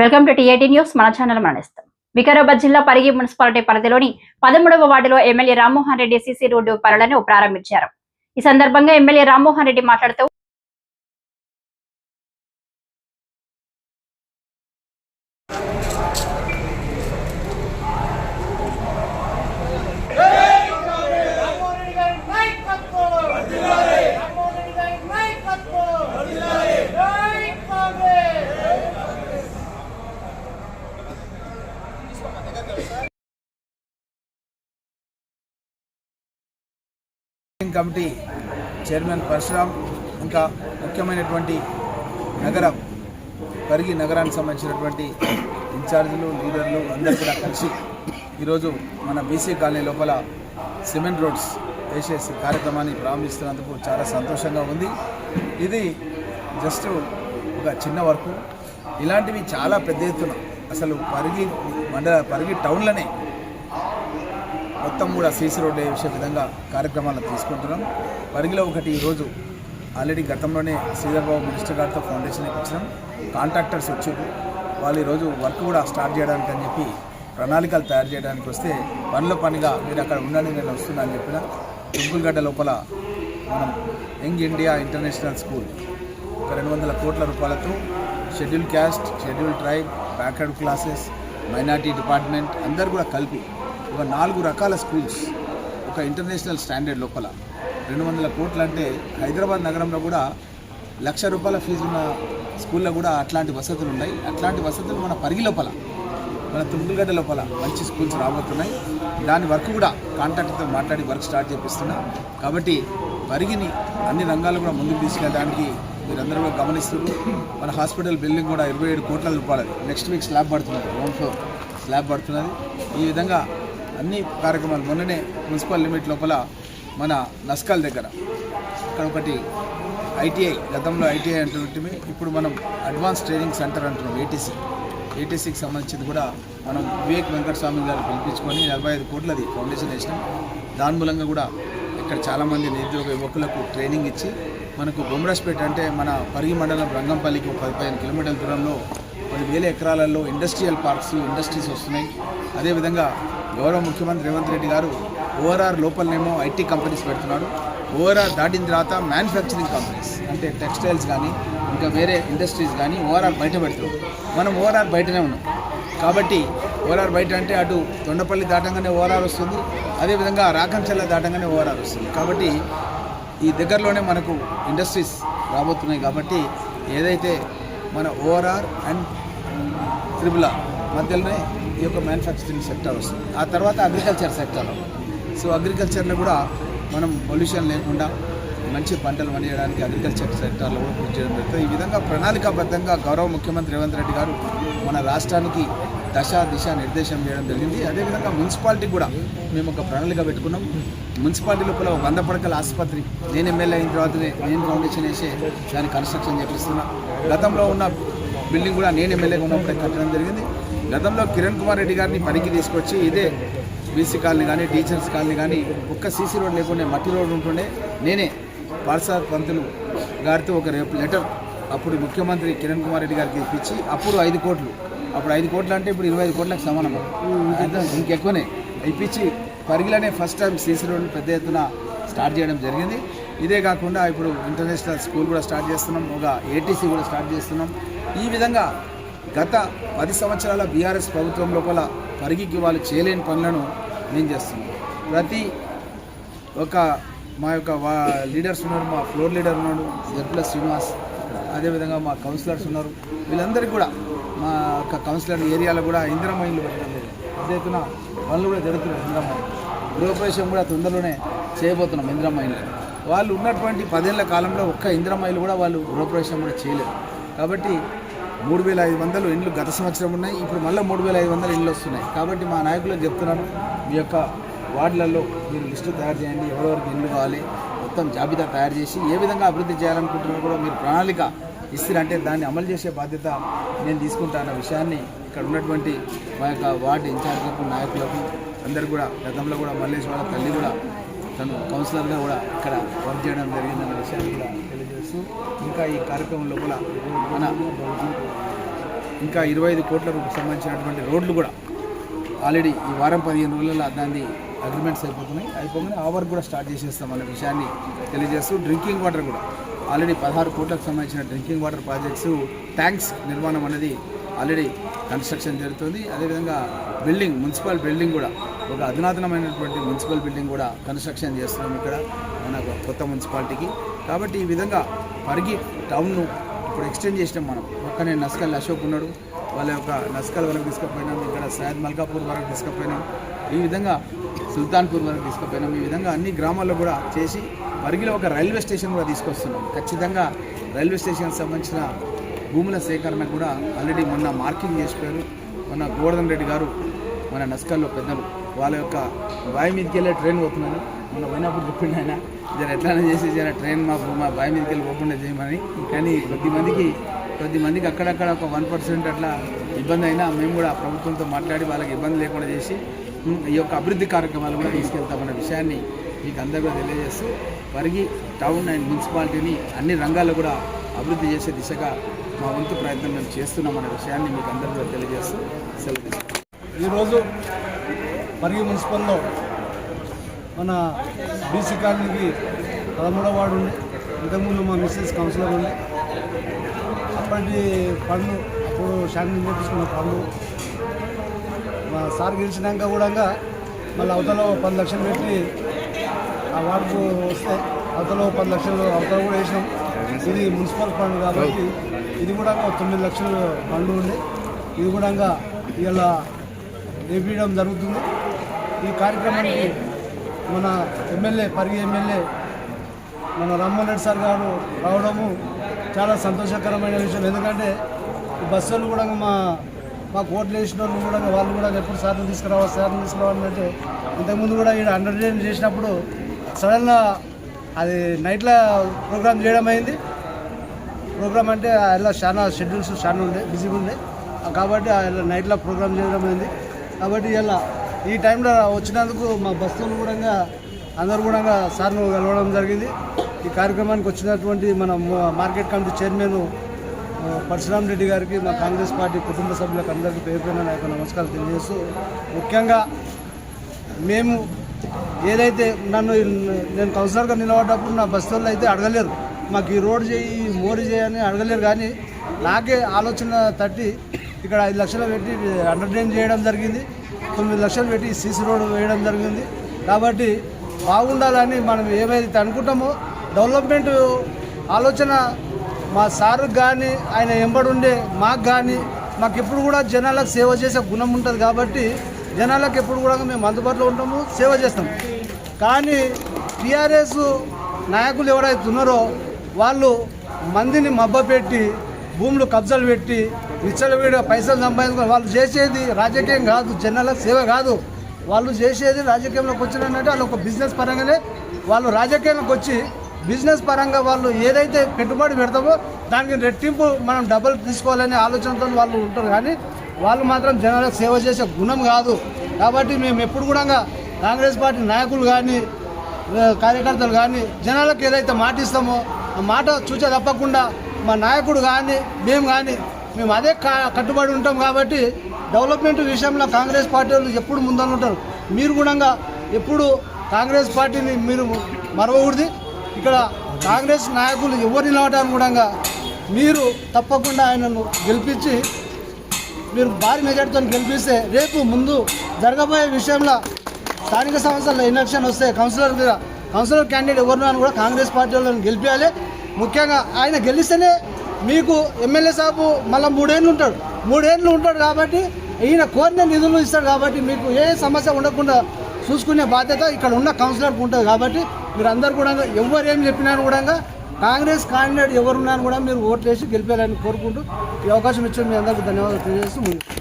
Welcome to TIT news. మన channel మరణిస్తాం. వికారాబాద్ జిల్లా పరిగి మున్సిపాలిటీ పరిధిలోని పదమూడవ వార్డులో MLA Rammohan Reddy CC road పనులను ప్రారంభించారు. ఈ సందర్భంగా ఎమ్మెల్యే రామ్మోహన్ రెడ్డి మాట్లాడుతూ రామ్మోహన్ రెడ్డి గారి నాయకత్వం రామ్మోహన్ రెడ్డి గారి నాయకత్వం జై Congress standing committee chairman Parashuram ఇంకా ముఖ్యమైనటువంటి నగరం పరిగి నగరానికి సంబంధించినటువంటి ఇన్ఛార్జీలు లీడర్లు అందరూ కూడా కలిసి ఈరోజు మన బీసీ కాలనీ లోపల సిమెంట్ రోడ్స్ వేసేసి కార్యక్రమాన్ని ప్రారంభిస్తున్నందుకు చాలా సంతోషంగా ఉంది. ఇది జస్ట్ ఒక చిన్న వర్క్. ఇలాంటివి చాలా పెద్ద ఎత్తున అసలు పరిగి మండల పరిగి టౌన్లోనే మొత్తం కూడా సీసీ రోడ్డు వేసే విధంగా కార్యక్రమాలను తీసుకుంటున్నాం. పరిగిలో ఒకటి ఈరోజు ఆల్రెడీ గతంలోనే శ్రీధర్బాబు మినిస్టర్ గారితో ఫౌండేషన్ ఇప్పించినాం కాంట్రాక్టర్స్ వచ్చారు వాళ్ళు ఈరోజు వర్క్ కూడా స్టార్ట్ చేయడానికి అని చెప్పి ప్రణాళికలు తయారు చేయడానికి వస్తే పనిలో పనిగా మీరు అక్కడ ఉండండి నేను వస్తున్నా అని చెప్పిన తుంపులగడ్డ లోపల మనం యంగ్ ఇండియా ఇంటర్నేషనల్ స్కూల్ ఒక రెండు వందల కోట్ల రూపాయలతో schedule caste schedule tribe backward classes minority department అందరు కూడా కలిపి ఒక నాలుగు రకాల స్కూల్స్ ఒక ఇంటర్నేషనల్ స్టాండర్డ్ లోపల. రెండు వందల కోట్లు అంటే హైదరాబాద్ నగరంలో కూడా లక్ష రూపాయల ఫీజు ఉన్న స్కూల్లో కూడా అట్లాంటి వసతులు ఉన్నాయి. అట్లాంటి వసతులు మన పరిగి లోపల మన తుంపులగడ్డ లోపల మంచి స్కూల్స్ రాబోతున్నాయి. దాని వర్క్ కూడా కాంట్రాక్టర్తో మాట్లాడి వర్క్ స్టార్ట్ చేపిస్తున్నా. కాబట్టి పరిగిని అన్ని రంగాలు కూడా ముందుకు తీసుకెళ్ళడానికి మీరందరూ కూడా గమనిస్తున్నారు. మన హాస్పిటల్ బిల్డింగ్ కూడా ఇరవై ఏడు కోట్ల రూపాయలు నెక్స్ట్ వీక్ స్లాబ్ పడుతున్నది గ్రౌండ్ ఫ్లోర్ స్లాబ్ పడుతున్నది. ఈ విధంగా అన్ని కార్యక్రమాలు మొన్ననే మున్సిపల్ లిమిట్ లోపల మన నస్కాల్ దగ్గర. అక్కడ ఒకటి ఐటీఐ గతంలో ఐటీఐ అంటున్నట్టు ఇప్పుడు మనం అడ్వాన్స్ ట్రైనింగ్ సెంటర్ అంటున్నాం ఏటీసీ. ఏటీసీకి సంబంధించింది కూడా మనం వివేక్ వెంకటస్వామి గారు పిలిపించుకొని నలభై ఐదు కోట్లది ఫౌండేషన్ వేసినాం. దాని మూలంగా కూడా ఇక్కడ చాలామంది నిరుద్యోగ యువకులకు ట్రైనింగ్ ఇచ్చి మనకు బొమ్మరాజ్పేట అంటే మన పరిగి మండలం రంగంపల్లికి ఒక పదిహేను కిలోమీటర్ల దూరంలో కొన్ని వేల ఎకరాలలో ఇండస్ట్రియల్ పార్క్స్ ఇండస్ట్రీస్ వస్తున్నాయి. అదేవిధంగా గౌరవ ముఖ్యమంత్రి రేవంత్ రెడ్డి గారు ఓఆర్ఆర్ లోపలనేమో ఐటీ కంపెనీస్ పెడుతున్నాడు ఓఆర్ఆర్ దాటిన తర్వాత మ్యానుఫ్యాక్చరింగ్ కంపెనీస్ అంటే టెక్స్టైల్స్ కానీ ఇంకా వేరే ఇండస్ట్రీస్ కానీ ఓఆర్ఆర్ బయట పెడుతున్నాం మనం ఓఆర్ఆర్ బయటనే ఉన్నాం. కాబట్టి ఓఆర్ఆర్ బయట అంటే అటు తొండపల్లి దాటంగానే ఓఆర్ఆర్ వస్తుంది అదేవిధంగా రాకంచెల్ల దాటంగానే ఓఆర్ఆర్ వస్తుంది. కాబట్టి ఈ దగ్గరలోనే మనకు ఇండస్ట్రీస్ రాబోతున్నాయి కాబట్టి ఏదైతే మన ఓఆర్ఆర్ అండ్ త్రిపుల మధ్యలోనే ఈ యొక్క మ్యానుఫ్యాక్చరింగ్ సెక్టర్ వస్తుంది. ఆ తర్వాత అగ్రికల్చర్ సెక్టర్ సో అగ్రికల్చర్లో కూడా మనం పొల్యూషన్ లేకుండా మంచి పంటలు పండించడానికి అగ్రికల్చర్ సెక్టార్లో కూడా కృషి చేయడం జరుగుతుంది. ఈ విధంగా ప్రణాళికాబద్ధంగా గౌరవ ముఖ్యమంత్రి రేవంత్ రెడ్డి గారు మన రాష్ట్రానికి దశ దిశ నిర్దేశం చేయడం జరిగింది. అదేవిధంగా మున్సిపాలిటీ కూడా మేము ఒక ప్రణాళిక పెట్టుకున్నాం. మున్సిపాలిటీ లోపల వంద పడకల ఆసుపత్రి నేను ఎమ్మెల్యే అయిన తర్వాతనే నేను ఫౌండేషన్ వేసి దాన్ని కన్స్ట్రక్షన్ చేపిస్తున్నా. గతంలో ఉన్న బిల్డింగ్ కూడా నేను ఎమ్మెల్యేగా ఉన్నప్పుడే కట్టడం జరిగింది. గతంలో కిరణ్ కుమార్ రెడ్డి గారిని పనికి తీసుకొచ్చి ఇదే బీసీ కాలనీ కానీ టీచర్స్ కాలనీ కానీ ఒక్క సీసీ రోడ్ లేకుండా మట్టి రోడ్ ఉంటుండే. నేనే పార్సాద్ పంతులు గారితో ఒక రేపు లెటర్ అప్పుడు ముఖ్యమంత్రి కిరణ్ కుమార్ రెడ్డి గారికి ఇప్పించి అప్పుడు ఐదు కోట్లు. అప్పుడు ఐదు కోట్లు అంటే ఇప్పుడు ఇరవై ఐదు కోట్లకు సమానం. ఇంకెక్కువనే. ఇప్పించి పరిగిలనే ఫస్ట్ టైం సీసీ రోడ్ పెద్ద ఎత్తున స్టార్ట్ చేయడం జరిగింది. ఇదే కాకుండా ఇప్పుడు ఇంటర్నేషనల్ స్కూల్ కూడా స్టార్ట్ చేస్తున్నాం. ఒక ఏటీసీ కూడా స్టార్ట్ చేస్తున్నాం. ఈ విధంగా గత పది సంవత్సరాల బీఆర్ఎస్ ప్రభుత్వం లోపల పరిగికి వాళ్ళు చేయలేని పనులను మేము చేస్తున్నాం ప్రతి ఒక మా యొక్క వా లీడర్స్ ఉన్నారు మా ఫ్లోర్ లీడర్ ఉన్నాడు జడ్ప్లస్ శ్రీనివాస్ అదేవిధంగా మా కౌన్సిలర్స్ ఉన్నారు. వీళ్ళందరికీ కూడా మా యొక్క కౌన్సిలర్ ఏరియాలో కూడా ఇందిరమ్మ ఇల్లు పెట్టడం పెద్ద ఎత్తున పనులు కూడా జరుగుతున్నాయి ఇందిరమ్మ గృహప్రవేశం కూడా తొందరలోనే చేయబోతున్నాం ఇందిరమ్మ ఇల్లు వాళ్ళు ఉన్నటువంటి పదేళ్ళ కాలంలో ఒక్క ఇందిరమ్మ ఇల్లు కూడా వాళ్ళు గృహప్రవేశం కూడా చేయలేదు. కాబట్టి మూడు వేల ఐదు వందలు ఇండ్లు గత సంవత్సరం ఉన్నాయి ఇప్పుడు మళ్ళీ మూడు వేల ఐదు వందలు ఇండ్లు వస్తున్నాయి. కాబట్టి మా నాయకులకు చెప్తున్నాను మీ యొక్క వార్డులలో మీరు లిస్టు తయారు చేయండి ఎవరెవరికి ఇండ్లు కావాలి మొత్తం జాబితా తయారు చేసి ఏ విధంగా అభివృద్ధి చేయాలనుకుంటున్నారో కూడా మీరు ప్రణాళిక ఇస్తారంటే దాన్ని అమలు చేసే బాధ్యత నేను తీసుకుంటానన్న విషయాన్ని ఇక్కడ ఉన్నటువంటి మా యొక్క వార్డు ఇన్ఛార్జ్లకు నాయకులకు అందరు కూడా గతంలో కూడా మల్లేష్ వాళ్ళ తల్లి కూడా తను కౌన్సిలర్గా కూడా ఇక్కడ వర్క్ చేయడం జరిగిందన్న విషయాన్ని కూడా తెలియజేస్తూ ఇంకా ఈ కార్యక్రమం లోపల మన ఇంకా ఇరవై ఐదు కోట్ల రూపాయలకు సంబంధించినటువంటి రోడ్లు కూడా ఆల్రెడీ ఈ వారం పదిహేను రోజులలో దాన్ని అగ్రిమెంట్స్ అయిపోతున్నాయి. అయిపోగానే ఆ వర్క్ కూడా స్టార్ట్ చేసేస్తాం అనే విషయాన్ని తెలియజేస్తూ డ్రింకింగ్ వాటర్ కూడా ఆల్రెడీ పదహారు కోట్లకు సంబంధించిన డ్రింకింగ్ వాటర్ ప్రాజెక్ట్స్ ట్యాంక్స్ నిర్మాణం అనేది ఆల్రెడీ కన్స్ట్రక్షన్ జరుగుతుంది. అదేవిధంగా బిల్డింగ్ మున్సిపల్ బిల్డింగ్ కూడా ఒక అధునాతనమైనటువంటి మున్సిపల్ బిల్డింగ్ కూడా కన్స్ట్రక్షన్ చేస్తున్నాం ఇక్కడ మన కొత్త మున్సిపాలిటీకి. కాబట్టి ఈ విధంగా పరిగి టౌన్ను ఇప్పుడు ఎక్స్టెండ్ చేసినాం మనం. పక్కనే నస్కల్ అశోక్ ఉన్నాడు. వాళ్ళ యొక్క నస్కల్ వరకు తీసుకుపోయినాం. ఇక్కడ సయద్ మల్కాపూర్ వరకు తీసుకుపోయినాం. ఈ విధంగా సుల్తాన్పూర్ వరకు తీసుకుపోయినాం. ఈ విధంగా అన్ని గ్రామాల్లో కూడా చేసి పరిగిలో ఒక రైల్వే స్టేషన్ కూడా తీసుకొస్తున్నాం. ఖచ్చితంగా రైల్వే స్టేషన్కి సంబంధించిన భూముల సేకరణ కూడా ఆల్రెడీ మొన్న మార్కింగ్ చేసిపోయారు. మొన్న గోవర్ధన్ రెడ్డి గారు మన నస్కల్లో పెద్దలు వాళ్ళ యొక్క బావి మీదకి వెళ్ళే ట్రైన్ పోతున్నాను. మన పోయినప్పుడు చెప్పిండు ఆయన జర ఎట్లా చేసి జర ట్రైన్ మా మా బావి మీదకి వెళ్ళి పోకుండా చేయమని. కానీ కొద్ది మందికి కొద్ది మందికి అక్కడక్కడ ఒక వన్ పర్సెంట్ అట్లా ఇబ్బంది అయినా మేము కూడా ప్రభుత్వంతో మాట్లాడి వాళ్ళకి ఇబ్బంది లేకుండా చేసి ఈ యొక్క అభివృద్ధి కార్యక్రమాలు కూడా తీసుకెళ్తామన్న విషయాన్ని మీకు అందరూ కూడా తెలియజేస్తూ వరిగి టౌన్ అండ్ మున్సిపాలిటీని అన్ని రంగాల్లో కూడా అభివృద్ధి చేసే దిశగా మా వంతు ప్రయత్నం మేము చేస్తున్నామన్న విషయాన్ని మీకు అందరికీ తెలియజేస్తూ సెలవు ఈరోజు పరిగి మున్సిపల్లో మన బీసీ కాలనీకి పదమూడవ వార్డు ఉంది. ఇంతకుముందు మా మిస్సెస్ కౌన్సిలర్ ఉంది. అప్పటి పనులు అప్పుడు శాంతి చేపించుకున్న పనులు మా సార్ గెలిచినాక కూడా మళ్ళీ అవతల పది లక్షలు పెట్టి ఆ వార్డుకు వస్తే అవతల పది లక్షలు అవతల కూడా వేసినాం. ఇది మున్సిపల్ ఫండ్ కాబట్టి ఇది కూడా ఒక తొమ్మిది లక్షలు బండ్లు ఉంది ఇది కూడా ఇలా వేపించడం జరుగుతుంది. ఈ కార్యక్రమానికి మన ఎమ్మెల్యే పరిగి ఎమ్మెల్యే మన రామ్మోహన్ సార్ గారు రావడము చాలా సంతోషకరమైన విషయం. ఎందుకంటే ఈ బస్సులు కూడా మా మాకు ఓట్లు వేసిన వాళ్ళు కూడా వాళ్ళు కూడా ఎప్పుడు సార్ని తీసుకురావాలి సార్ని తీసుకురావాలి అంటే ఇంతకుముందు కూడా ఈడ అండర్ చేసినప్పుడు సడన్గా అది నైట్లో ప్రోగ్రామ్ చేయడం అయింది. ప్రోగ్రామ్ అంటే ఇలా చాలా షెడ్యూల్స్ చాలా ఉండే బిజీగా ఉండే. కాబట్టి ఇలా నైట్లో ప్రోగ్రామ్ చేయడం అయింది కాబట్టి ఇలా ఈ టైంలో వచ్చినందుకు మా బస్సులు కూడా అందరూ కూడా సార్ను కలవడం జరిగింది. ఈ కార్యక్రమానికి వచ్చినటువంటి మన market committee chairman Parashuram Reddy గారికి మా కాంగ్రెస్ పార్టీ కుటుంబ సభ్యులకు అందరికీ పేరుపైన నా యొక్క నమస్కారాలు తెలియజేస్తూ ముఖ్యంగా మేము ఏదైతే నన్ను నేను కౌన్సిలర్గా నిలబడ్డప్పుడు నా బస్తోళ్ళు అయితే అడగలేరు. మాకు ఈ రోడ్ చేయి ఈ మోరీ చేయని అడగలేరు కానీ నాకే ఆలోచన తట్టి ఇక్కడ ఐదు లక్షలు పెట్టి అండర్టైన్ చేయడం జరిగింది తొమ్మిది లక్షలు పెట్టి సీసీ రోడ్ వేయడం జరిగింది. కాబట్టి బాగుండాలని మనం ఏమైతే అనుకుంటామో డెవలప్మెంట్ ఆలోచన మా సారు కానీ ఆయన ఎంబడుండే మాకు కానీ మాకు ఎప్పుడు కూడా జనాలకు సేవ చేసే గుణం ఉంటుంది కాబట్టి జనాలకు ఎప్పుడు కూడా మేము అందుబాటులో ఉంటాము సేవ చేస్తాం కానీ టీఆర్ఎస్ నాయకులు ఎవరైతే ఉన్నారో వాళ్ళు మందిని మబ్బపెట్టి భూములు కబ్జాలు పెట్టి విచ్చలవిడిగా పైసలు సంపాదించుకొని వాళ్ళు చేసేది రాజకీయం కాదు జనాలకు సేవ కాదు. వాళ్ళు చేసేది రాజకీయంలోకి వచ్చినంటే వాళ్ళు ఒక బిజినెస్ పరంగానే వాళ్ళు రాజకీయంలోకి వచ్చి బిజినెస్ పరంగా వాళ్ళు ఏదైతే పెట్టుబడి పెడతామో దానికి రెట్టింపు మనం డబ్బులు తీసుకోవాలనే ఆలోచనతో వాళ్ళు ఉంటారు. కానీ వాళ్ళు మాత్రం జనాలకు సేవ చేసే గుణం కాదు. కాబట్టి మేము ఎప్పుడు కూడా కాంగ్రెస్ పార్టీ నాయకులు కానీ కార్యకర్తలు కానీ జనాలకు ఏదైతే మాటిస్తామో మాట చూచే తప్పకుండా మా నాయకుడు కానీ మేము కానీ మేము అదే కా కట్టుబడి ఉంటాం కాబట్టి డెవలప్మెంట్ విషయంలో కాంగ్రెస్ పార్టీ వాళ్ళు ఎప్పుడు ముందని ఉంటారు. మీరు కూడా ఎప్పుడు కాంగ్రెస్ పార్టీని మీరు మరవకూడదు. ఇక్కడ కాంగ్రెస్ నాయకులు ఎవరు నిలవడానికి కూడా మీరు తప్పకుండా ఆయనను గెలిపించి మీరు భారీ మెజార్టీతో గెలిపిస్తే రేపు ముందు జరగబోయే విషయంలో స్థానిక సంస్థల ఎలక్షన్ వస్తే కౌన్సిలర్ మీద కౌన్సిలర్ క్యాండిడేట్ ఎవరినో కూడా కాంగ్రెస్ పార్టీ వాళ్ళని గెలిపించాలి ముఖ్యంగా ఆయన గెలిస్తేనే మీకు ఎమ్మెల్యే సాబు మళ్ళీ మూడేళ్ళు ఉంటాడు. మూడేళ్ళు ఉంటాడు కాబట్టి ఈయన కోరిన నిధులు ఇస్తాడు కాబట్టి మీకు ఏ సమస్య ఉండకుండా చూసుకునే బాధ్యత ఇక్కడ ఉన్న కౌన్సిలర్కి ఉంటుంది కాబట్టి మీరు కూడా ఎవరు ఏం చెప్పినా కూడా కాంగ్రెస్ క్యాండిడేట్ ఎవరున్నా కూడా మీరు ఓట్లేసి గెలిపేయాలని కోరుకుంటూ ఈ అవకాశం ఇచ్చిన మీ అందరికీ ధన్యవాదాలు తెలియజేస్తూ